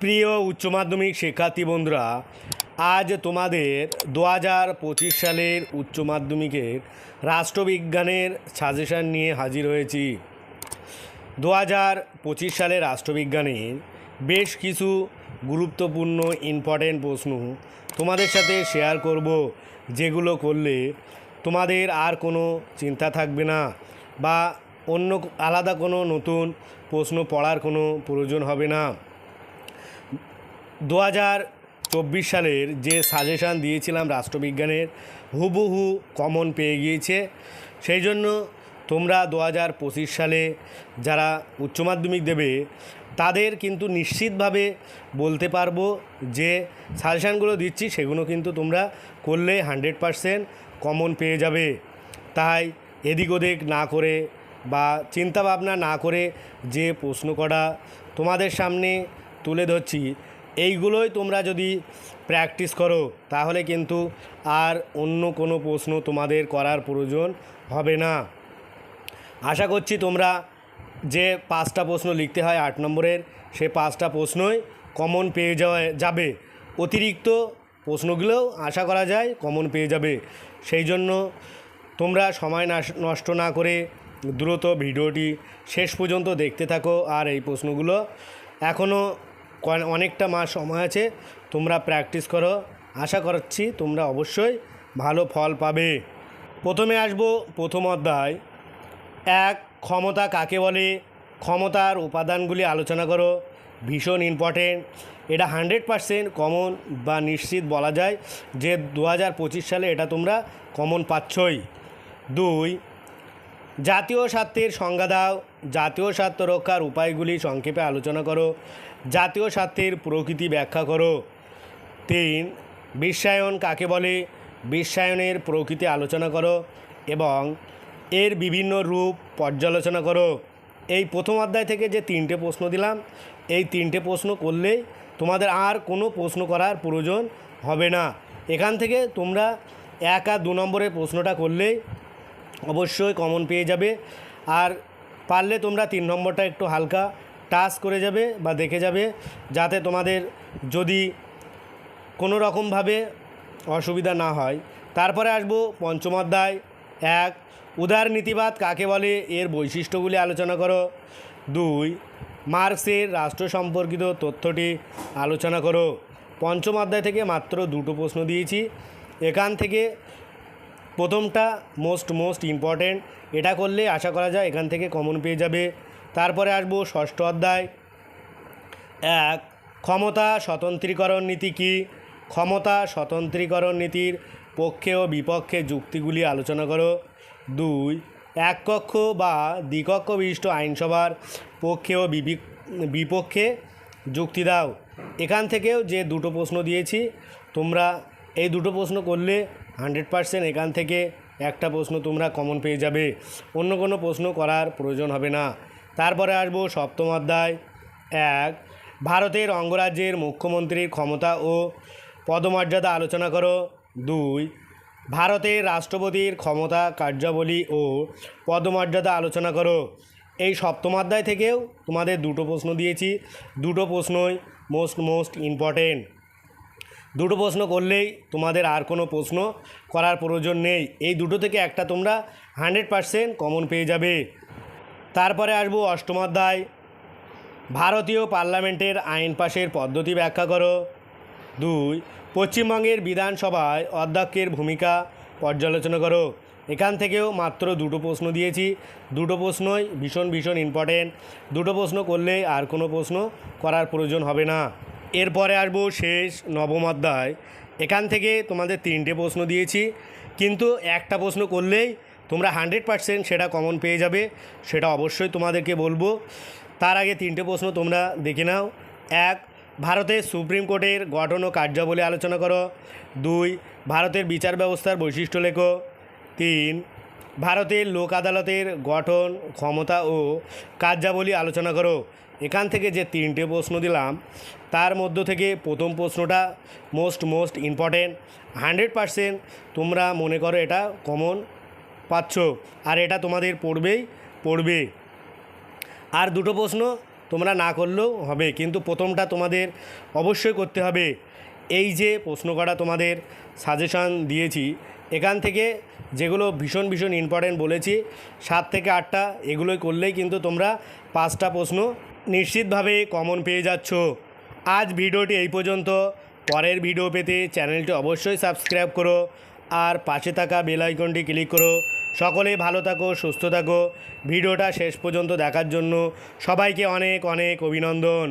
প্রিয় উচ্চ মাধ্যমিক শিক্ষার্থী বন্ধুরা, আজ তোমাদের দু হাজার পঁচিশ সালের উচ্চ মাধ্যমিকের রাষ্ট্রবিজ্ঞানের সাজেশান নিয়ে হাজির হয়েছি। দু হাজার পঁচিশ সালে রাষ্ট্রবিজ্ঞানের বেশ কিছু গুরুত্বপূর্ণ ইম্পর্টেন্ট প্রশ্ন তোমাদের সাথে শেয়ার করব, যেগুলো করলে তোমাদের আর কোনো চিন্তা থাকবে না বা অন্য আলাদা কোনো নতুন প্রশ্ন পড়ার কোনো প্রয়োজন হবে না। দু চব্বিশ সালের যে সাজেশান দিয়েছিলাম রাষ্ট্রবিজ্ঞানের, হুবহু কমন পেয়ে গিয়েছে। সেই জন্য তোমরা দু হাজার পঁচিশ সালে যারা উচ্চ মাধ্যমিক দেবে, তাদের কিন্তু নিশ্চিতভাবে বলতে পারব যে সাজেশানগুলো দিচ্ছি, সেগুলো কিন্তু তোমরা করলে হান্ড্রেড পারসেন্ট কমন পেয়ে যাবে। তাই এদিক ওদিক না করে বা চিন্তা ভাবনা না করে যে প্রশ্ন করা তোমাদের সামনে তুলে ধরছি এইগুলোই তোমরা যদি প্র্যাকটিস করো, তাহলে কিন্তু আর অন্য কোনো প্রশ্ন তোমাদের করার প্রয়োজন হবে না। আশা করছি তোমরা যে পাঁচটা প্রশ্ন লিখতে হয় আট নম্বরের, সে পাঁচটা প্রশ্নই কমন পেয়ে যাওয়া, যাবে। অতিরিক্ত প্রশ্নগুলোও আশা করা যায় কমন পেয়ে যাবে। সেই জন্য তোমরা সময় নষ্ট না করে দ্রুত ভিডিওটি শেষ পর্যন্ত দেখতে থাকো আর এই প্রশ্নগুলো এখনও অনেকটা মাস সময় আছে, তোমরা প্র্যাকটিস করো। আশা করছি তোমরা অবশ্যই ভালো ফল পাবে। প্রথমে আসব প্রথম অধ্যায়। এক, ক্ষমতা কাকে বলে? ক্ষমতার উপাদানগুলি আলোচনা করো। ভীষণ ইম্পর্টেন্ট এটা হান্ড্রেড পারসেন্ট কমন বা নিশ্চিত বলা যায় যে দু হাজার পঁচিশ সালে এটা তোমরা কমন পাচ্ছই। দুই জাতীয় স্বার্থের সংজ্ঞা দাও। জাতীয় স্বার্থ রক্ষার উপায়গুলি সংক্ষেপে আলোচনা করো। জাতীয় স্বার্থের প্রকৃতি ব্যাখ্যা করো। তিন, বিশ্বায়ন কাকে বলে? বিশ্বায়নের প্রকৃতি আলোচনা করো এবং এর বিভিন্ন রূপ পর্যালোচনা করো। এই প্রথম অধ্যায় থেকে যে তিনটে প্রশ্ন দিলাম, এই তিনটে প্রশ্ন করলেই তোমাদের আর কোনো প্রশ্ন করার প্রয়োজন হবে না। এখান থেকে তোমরা এক আর দু নম্বরের প্রশ্নটা করলেই অবশ্যই কমন পেয়ে যাবে। আর পারলে তোমরা তিন নম্বরটা একটু হালকা টাচ করে যাবে বা দেখে যাবে, যাতে তোমাদের যদি কোনো রকমভাবে অসুবিধা না হয়। তারপরে আসব পঞ্চম অধ্যায় এক উদারনীতিবাদ কাকে বলে? এর বৈশিষ্ট্যগুলি আলোচনা করো। দুই, মার্কসের রাষ্ট্র সম্পর্কিত তথ্যটি আলোচনা করো। পঞ্চম অধ্যায় থেকে মাত্র দুটো প্রশ্ন দিয়েছি। এখান থেকে প্রথমটা মোস্ট মোস্ট ইম্পর্ট্যান্ট এটা করলে আশা করা যায় এখান থেকে কমন পেয়ে যাবে। তারপরে আসব ষষ্ঠ অধ্যায়। এক, ক্ষমতা স্বতন্ত্রীকরণ নীতি কি? ক্ষমতা স্বতন্ত্রীকরণ নীতির পক্ষে ও বিপক্ষে যুক্তিগুলি আলোচনা করো। দুই, এক কক্ষ বা দ্বিকক্ষ বিশিষ্ট আইনসভার পক্ষে ও বিপক্ষে যুক্তি দাও। এখান থেকেও যে দুটো প্রশ্ন দিয়েছি, তোমরা এই দুটো প্রশ্ন করলে হান্ড্রেড পারসেন্ট এখান থেকে একটা প্রশ্ন তোমরা কমন পেয়ে যাবে। অন্য কোনো প্রশ্ন করার প্রয়োজন হবে না। তারপরে আসব সপ্তম অধ্যায়। এক, ভারতের অঙ্গরাজ্যের মুখ্যমন্ত্রীর ক্ষমতা ও পদমর্যাদা আলোচনা করো। দুই, ভারতের রাষ্ট্রপতির ক্ষমতা কার্যাবলী ও পদমর্যাদা আলোচনা করো। এই সপ্তম অধ্যায় থেকেও তোমাদের দুটো প্রশ্ন দিয়েছি। দুটো প্রশ্নই মোস্ট মোস্ট ইম্পর্টেন্ট দুটো প্রশ্ন করলেই তোমাদের আর কোনো প্রশ্ন করার প্রয়োজন নেই। এই দুটো থেকে একটা তোমরা হান্ড্রেড পারসেন্ট কমন পেয়ে যাবে। তারপরে আসব অষ্টম অধ্যায়। ভারতীয় পার্লামেন্টের আইন পাশের পদ্ধতি ব্যাখ্যা করো। দুই, পশ্চিমবঙ্গের বিধানসভায় অধ্যক্ষের ভূমিকা পর্যালোচনা করো। এখান থেকেও মাত্র দুটো প্রশ্ন দিয়েছি। দুটো প্রশ্নই ভীষণ ভীষণ ইম্পর্টেন্ট দুটো প্রশ্ন করলে আর কোনো প্রশ্ন করার প্রয়োজন হবে না। এরপরে আসব শেষ নবম অধ্যায়। এখান থেকে তোমাদের তিনটে প্রশ্ন দিয়েছি। কিন্তু একটা প্রশ্ন করলেই তোমরা হান্ড্রেড পারসেন্ট সেটা কমন পেয়ে যাবে, সেটা অবশ্যই তোমাদেরকে বলব। তার আগে তিনটে প্রশ্ন তোমরা দেখে নাও। এক, ভারতের সুপ্রিম কোর্টের গঠন ও কার্যাবলী আলোচনা করো। দুই, ভারতের বিচার ব্যবস্থার বৈশিষ্ট্য লেখো। তিন ভারতের লোক আদালতের গঠন, ক্ষমতা ও কার্যাবলী আলোচনা করো। এখান থেকে যে তিনটে প্রশ্ন দিলাম, তার মধ্য থেকে প্রথম প্রশ্নটা most most important hundred percent তোমরা মনে করো এটা কমন পাচ্ছ, আর এটা তোমাদের পড়বেই পড়বে। আর দুটো প্রশ্ন তোমরা না করলেও হবে, কিন্তু প্রথমটা তোমাদের অবশ্যই করতে হবে। এই যে প্রশ্ন করা তোমাদের সাজেশন দিয়েছি এখান থেকে যেগুলো ভীষণ ভীষণ ইম্পর্টেন্ট বলেছি, সাত থেকে আটটা এগুলোই করলেই কিন্তু তোমরা পাঁচটা প্রশ্ন নিশ্চিতভাবে কমন পেয়ে যাচ্ছ। আজ ভিডিওটি এই পর্যন্ত। পরের ভিডিও পেতে চ্যানেলটি অবশ্যই সাবস্ক্রাইব করো আর পাশে থাকা বেল আইকনটি ক্লিক করো। সকলে ভালো থাকো, সুস্থ থাকো। ভিডিওটা শেষ পর্যন্ত দেখার জন্য সবাইকে অনেক অনেক অভিনন্দন।